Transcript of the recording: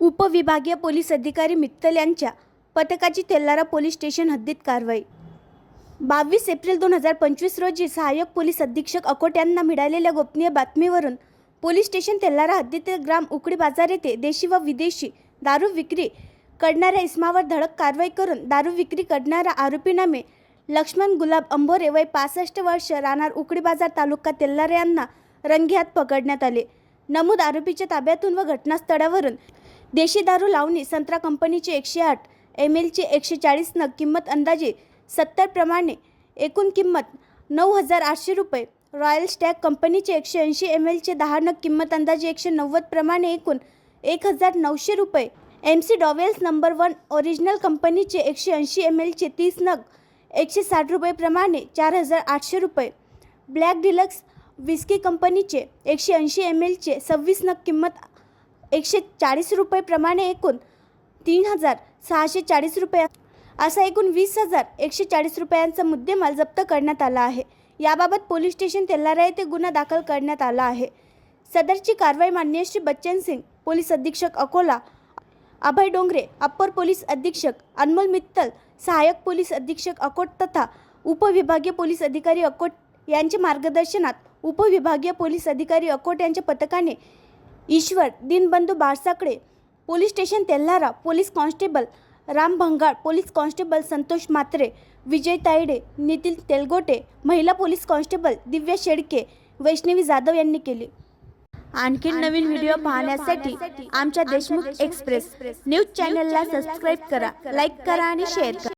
उपविभागीय पोलीस अधिकारी मित्तल यांच्या पथकाची तेल्लारा पोलीस स्टेशन हद्दीत कारवाई. बावीस एप्रिल दोन हजार पंचवीस रोजी सहाय्यक पोलीस अधीक्षक अकोट यांना मिळालेल्या गोपनीय बातमीवरून पोलीस स्टेशन तेल्लारा हद्दीतील ग्राम उकडी बाजार येथे देशी व विदेशी दारू विक्री करणाऱ्या इस्मावर धडक कारवाई करून दारू विक्री करणारा आरोपी नामे लक्ष्मण गुलाब अंबोरे वय पासष्ट वर्ष राहणार उकडी बाजार तालुका तेल्लारे यांना रंगेहात पकडण्यात आले. नमूद आरोपीच्या ताब्यातून व घटनास्थळावरून देशी दारू लावणी संत्रा कंपनीचे एकशे आठ एम एलचे एकशे चाळीस नग किंमत अंदाजे सत्तर प्रमाणे एकूण किंमत नऊ हजार आठशे रुपये. रॉयल स्टॅग कंपनीचे एकशे ऐंशी एम एलचे दहा नग किंमत अंदाजे एकशे नव्वद प्रमाणे एकूण एक हजार नऊशे रुपये. M C dowels number one original कंपनीचे एकशे ऐंशी एम एलचे तीस नग एकशे साठ रुपये प्रमाणे चार हजार आठशे रुपये. ब्लॅक डिलक्स विस्की कंपनीचे एकशे ऐंशी एम एलचे सव्वीस नग किंमत एकशे चाळीस रुपयेप्रमाणे एकूण तीन हजार सहाशे चाळीस रुपये असा एकूण वीस हजार एकशे चाळीस रुपयांचा मुद्देमाल जप्त करण्यात आला आहे. याबाबत पोलीस स्टेशन तेल्लारा येथे गुन्हा दाखल करण्यात आला आहे. सदरची कारवाई मान्य श्री बच्चन सिंग पोलीस अधीक्षक अकोला अभय डोंगरे अप्पर पोलीस अधीक्षक अनमोल मित्तल सहाय्यक पोलीस अधीक्षक अकोट तथा उपविभागीय पोलीस अधिकारी अकोट यांच्या मार्गदर्शनात उपविभागीय पोलीस अधिकारी अकोट यांच्या पथकाने Ishwar Deenbandhu Balsakade police station Telhara police constable Ram Bhangal police constable Santosh Matre Vijay Tayde Nitin Telgote महिला पोलीस कॉन्स्टेबल दिव्या शेडके वैष्णवी जाधव यांनी केली. आणखीन नवीन व्हिडिओ पाहण्यासाठी आमच्या देशमुख एक्सप्रेस न्यूज चॅनलला सबस्क्राईब करा लाईक करा आणि शेअर करा.